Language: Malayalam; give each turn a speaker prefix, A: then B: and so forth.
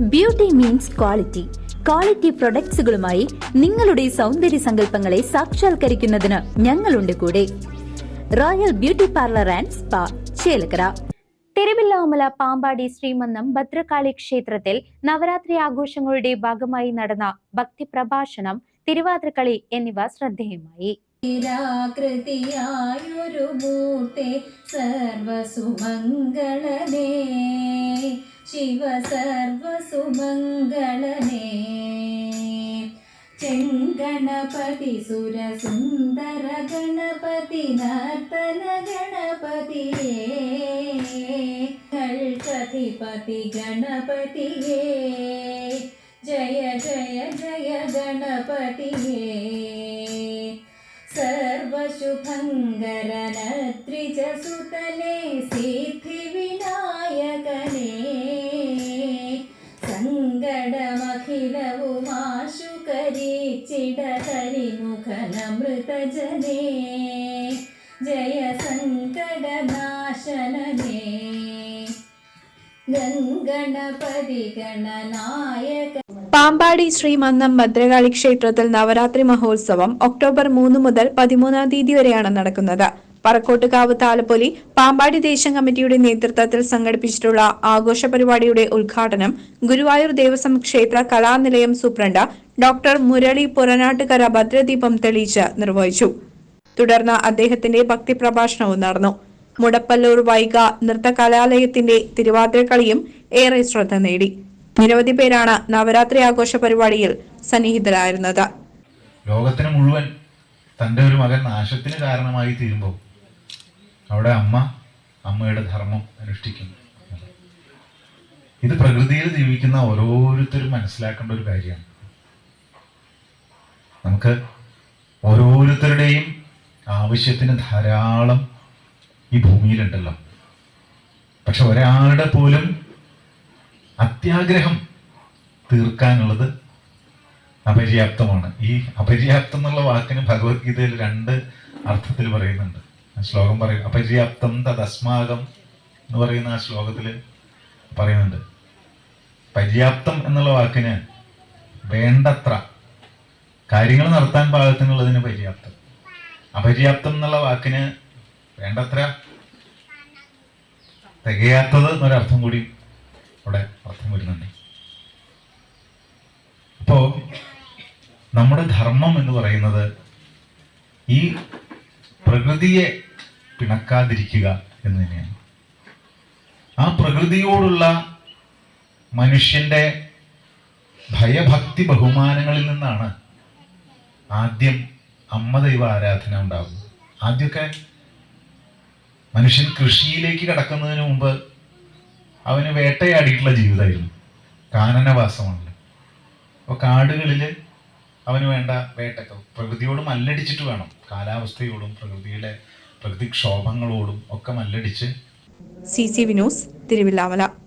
A: ബ്യൂട്ടി മീൻസ് ക്വാളിറ്റി ക്വാളിറ്റി പ്രൊഡക്ട്സുകളുമായി നിങ്ങളുടെ സൗന്ദര്യ സങ്കല്പങ്ങളെ സാക്ഷാത്കരിക്കുന്നതിന് ഞങ്ങളുണ്ട് കൂടെ. Royal beauty parlour and spa Chelakkara. Thiruvilwamala Pampady Sreemannam Bhadrakali ക്ഷേത്രത്തിൽ നവരാത്രി ആഘോഷങ്ങളുടെ ഭാഗമായി നടന്ന ഭക്തി പ്രഭാഷണം തിരുവാതിരക്കളി എന്നിവ ശ്രദ്ധേയമായി.
B: സർവസുമംഗളനേ ശിവ സർവസുമംഗളനേ ചെങ്കണപതി സുരസുന്ദര ഗണപതി നർത്തന ഗണപതിയേ കൽപതിപതി ഗണപതിയേ ജയ ജയ ജയ ഗണപതിയേ. സർവശുഭങ്കരന ത്രിജസുതനെ സിദ്ധിവിനായകനേ. സങ്കടമഖിലവുമാശു കരിച്ചിടകരിമുഖനമൃതജനേ ജയ സങ്കടനാശനനേ ഗംഗണപതി ഗണനായക
C: പാമ്പാടി ശ്രീ മന്നം ഭദ്രകാളി ക്ഷേത്രത്തിൽ നവരാത്രി മഹോത്സവം ഒക്ടോബർ മൂന്ന് മുതൽ പതിമൂന്നാം തീയതി വരെയാണ് നടക്കുന്നത്. പറക്കോട്ടുകാവ് താലപ്പൊലി പാമ്പാടി ദേശം കമ്മിറ്റിയുടെ നേതൃത്വത്തിൽ സംഘടിപ്പിച്ചിട്ടുള്ള ആഘോഷ പരിപാടിയുടെ ഉദ്ഘാടനം ഗുരുവായൂർ ദേവസ്വം ക്ഷേത്ര കലാനിലയം സൂപ്രണ്ട് ഡോക്ടർ മുരളി പുറനാട്ടുകര ഭദ്രദീപം തെളിയിച്ച് നിർവഹിച്ചു. തുടർന്ന് അദ്ദേഹത്തിന്റെ ഭക്തി പ്രഭാഷണവും നടന്നു. മുടപ്പല്ലൂർ വൈഗ നൃത്ത കലാലയത്തിന്റെ തിരുവാതിരക്കളിയും ഏറെ ശ്രദ്ധ നേടി. നിരവധി പേരാണ് നവരാത്രി ആഘോഷ പരിപാടിയിൽ സന്നിഹിതരായിരുന്നത്.
D: ലോകത്തിന് മുഴുവൻ തന്റെ ഒരു മകൻ നാശത്തിന് കാരണമായി തീരുമ്പോൾ അവിടെ അമ്മ അമ്മയുടെ ധർമ്മം അനുഷ്ഠിക്കുന്നു. ഇത് പ്രകൃതിയിൽ ജീവിക്കുന്ന ഓരോരുത്തരും മനസ്സിലാക്കേണ്ട ഒരു കാര്യമാണ്. നമുക്ക് ഓരോരുത്തരുടെയും ആവശ്യത്തിന് ധാരാളം ഈ ഭൂമിയിലുണ്ടല്ലോ. പക്ഷെ ഒരാളുടെ പോലും അത്യാഗ്രഹം തീർക്കാനുള്ളത് അപര്യാപ്തമാണ്. ഈ അപര്യാപ്തം എന്നുള്ള വാക്കിന് ഭഗവത്ഗീതയിൽ രണ്ട് അർത്ഥത്തിൽ പറയുന്നുണ്ട്. ശ്ലോകം പറയും. അപര്യാപ്തം തദസ്മാകം എന്ന് പറയുന്ന ആ ശ്ലോകത്തിൽ പറയുന്നുണ്ട്. പര്യാപ്തം എന്നുള്ള വാക്കിന് വേണ്ടത്ര കാര്യങ്ങൾ നടത്താൻ പാകത്തിനുള്ളതിന് പര്യാപ്തം. അപര്യാപ്തം എന്നുള്ള വാക്കിന് വേണ്ടത്ര തികയാത്തത് എന്നൊരർത്ഥം കൂടി അവിടെ അർത്ഥം വരുന്നുണ്ട്. അപ്പോ നമ്മുടെ ധർമ്മം എന്ന് പറയുന്നത് ഈ പ്രകൃതിയെ പിണക്കാതിരിക്കുക എന്ന് തന്നെയാണ്. ആ പ്രകൃതിയോടുള്ള മനുഷ്യന്റെ ഭയഭക്തി ബഹുമാനങ്ങളിൽ നിന്നാണ് ആദ്യം അമ്മ ദൈവ ആരാധന ഉണ്ടാകുന്നത് ആദ്യമൊക്കെ മനുഷ്യൻ കൃഷിയിലേക്ക് കടക്കുന്നതിന് മുമ്പ് അവന് വേട്ടയാടിയിട്ടുള്ള ജീവിതമായിരുന്നു. കാനനവാസമാണല്ലോ. അപ്പോൾ കാടുകളിൽ അവന് വേണ്ട വേട്ടൊക്കെ പ്രകൃതിയോട് മല്ലടിച്ചിട്ട് വേണം. കാലാവസ്ഥയോടും പ്രകൃതിയിലെ പ്രകൃതിക്ഷോഭങ്ങളോടും ഒക്കെ മല്ലടിച്ച്.
C: C C Vinos Thiruvilwamala